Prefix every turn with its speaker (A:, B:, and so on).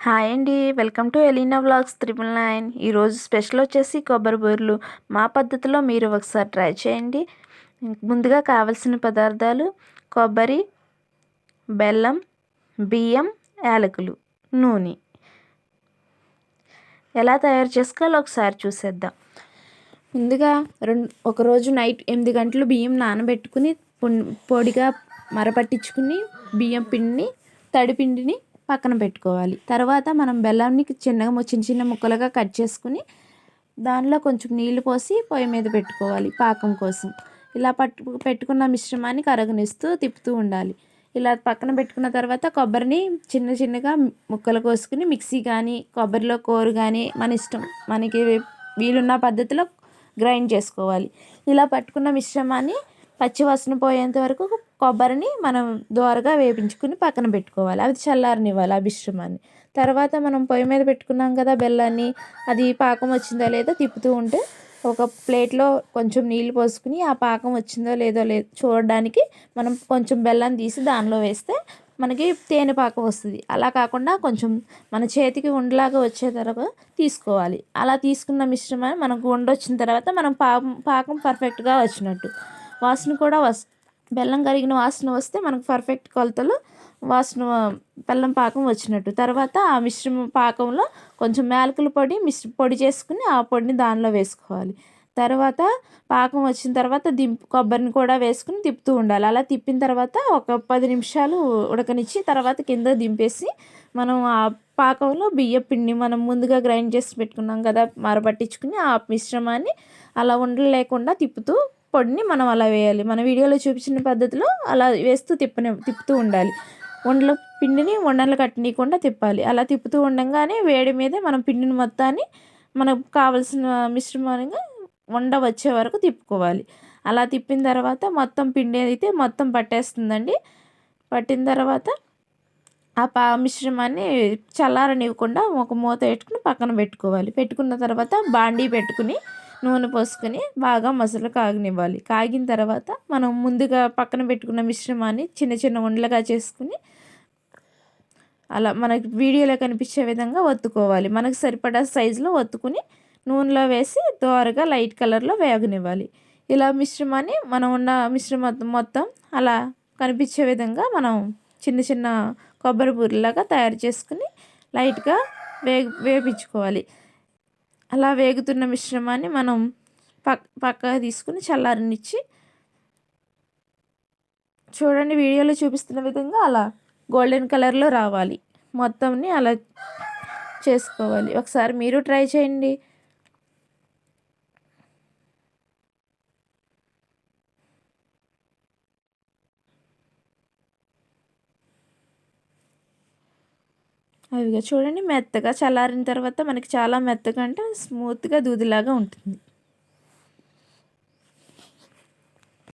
A: Hi అండి. Welcome to Elina vlogs triple nine. ఈరోజు special వచ్చేసి కొబ్బరి బూరెలు. మా పద్ధతిలో మీరు ఒకసారి ట్రై చేయండి. ముందుగా కావలసిన పదార్థాలు కొబ్బరి బెల్లం బియ్యం యాలకులు నూనె. ఎలా తయారు చేసుకోవాలో ఒకసారి చూసేద్దాం. ముందుగా రెండు ఒకరోజు నైట్ ఎనిమిది గంటలు బియ్యం నానబెట్టుకుని పొడిగా మరపట్టించుకుని బియ్యం పిండిని తడిపిండిని పక్కన పెట్టుకోవాలి. తర్వాత మనం బెల్లాన్ని చిన్నగా చిన్న చిన్న ముక్కలుగా కట్ చేసుకుని దానిలో కొంచెం నీళ్ళు పోసి పొయ్యి మీద పెట్టుకోవాలి పాకం కోసం. ఇలా పట్టు పెట్టుకున్న మిశ్రమాన్ని కరగనిస్తూ తిప్పుతూ ఉండాలి. ఇలా పక్కన పెట్టుకున్న తర్వాత కొబ్బరిని చిన్న చిన్నగా ముక్కలు కోసుకుని మిక్సీ కానీ కొబ్బరిలో కోరు కానీ మన ఇష్టం మనకి వీలున్న పద్ధతిలో గ్రైండ్ చేసుకోవాలి. ఇలా పట్టుకున్న మిశ్రమాన్ని పచ్చివాసన పోయేంత వరకు కొబ్బరిని మనం దోరగా వేపించుకుని పక్కన పెట్టుకోవాలి. అది చల్లారనివ్వాలి ఆ మిశ్రమాన్ని తర్వాత మనం పొయ్యి మీద పెట్టుకున్నాం కదా బెల్లాన్ని అది పాకం వచ్చిందా లేదో తిప్పుతూ ఉంటే ఒక ప్లేట్లో కొంచెం నీళ్ళు పోసుకుని ఆ పాకం వచ్చిందో లేదో లేదో చూడడానికి మనం కొంచెం బెల్లాన్ని తీసి దానిలో వేస్తే మనకి తేనె పాకం వస్తుంది. అలా కాకుండా కొంచెం మన చేతికి ఉండలాగా వచ్చే తర్వాత తీసుకోవాలి. అలా తీసుకున్న మిశ్రమాన్ని మనకు వండొచ్చిన తర్వాత మనం పాకం పాకం పర్ఫెక్ట్గా వచ్చినట్టు. వాసన కూడా వస్తుంది బెల్లం కరిగిన వాసన వస్తే మనకు పర్ఫెక్ట్ కొలతలు వాసన బెల్లం పాకం వచ్చినట్టు. తర్వాత ఆ మిశ్రమ పాకంలో కొంచెం మేలకుల పొడి మిశ్ర పొడి చేసుకుని ఆ పొడిని దానిలో వేసుకోవాలి. తర్వాత పాకం వచ్చిన తర్వాత దింపు కొబ్బరిని కూడా వేసుకుని తిప్పుతూ ఉండాలి. అలా తిప్పిన తర్వాత ఒక పది నిమిషాలు ఉడకనిచ్చి తర్వాత కింద దింపేసి మనం ఆ పాకంలో బియ్య పిండి మనం ముందుగా గ్రైండ్ చేసి పెట్టుకున్నాం కదా మరపట్టించుకుని ఆ మిశ్రమాన్ని అలా ఉండలేకుండా తిప్పుతూ పొడిని మనం అలా వేయాలి. మన వీడియోలో చూపించిన పద్ధతిలో అలా వేస్తూ తిప్పని తిప్పుతూ ఉండాలి. వండల పిండిని వండలు కట్టనీయకుండా తిప్పాలి. అలా తిప్పుతూ ఉండగానే వేడి మీద మనం పిండిని మొత్తాన్ని మనకు కావలసిన మిశ్రమంగా వండ వచ్చే వరకు తిప్పుకోవాలి. అలా తిప్పిన తర్వాత మొత్తం పిండి అయితే మొత్తం పట్టేస్తుందండి. పట్టిన తర్వాత ఆ పా మిశ్రమాన్ని చల్లారనివ్వకుండా ఒక మూత పెట్టుకుని పక్కన పెట్టుకోవాలి. పెట్టుకున్న తర్వాత బాండీ పెట్టుకుని నూనె పోసుకొని బాగా మసలు కాగనివ్వాలి. కాగిన తర్వాత మనం ముందుగా పక్కన పెట్టుకున్న మిశ్రమాన్ని చిన్న చిన్న ఉండలుగా చేసుకుని అలా మనకి వీడియోలో కనిపించే విధంగా ఒత్తుకోవాలి. మనకు సరిపడా సైజులో ఒత్తుకుని నూనెలో వేసి దోరగా లైట్ కలర్లో వేగనివ్వాలి. ఇలా మిశ్రమాన్ని మనం ఉన్న మిశ్రమ మొత్తం అలా కనిపించే విధంగా మనం చిన్న చిన్న కొబ్బరి బూరెలాగా తయారు చేసుకుని లైట్గా వే వేపించుకోవాలి. అలా వేగుతున్న మిశ్రమాన్ని మనం పక్ పక్కగా తీసుకుని చల్లారనిచ్చి చూడండి వీడియోలో చూపిస్తున్న విధంగా అలా గోల్డెన్ కలర్లో రావాలి. మొత్తంని అలా చేసుకోవాలి. ఒకసారి మీరు ట్రై చేయండి. అవిగా చూడండి మెత్తగా చల్లారిన తర్వాత మనకి చాలా మెత్తగా అంటే స్మూత్గా దూదిలాగా ఉంటుంది.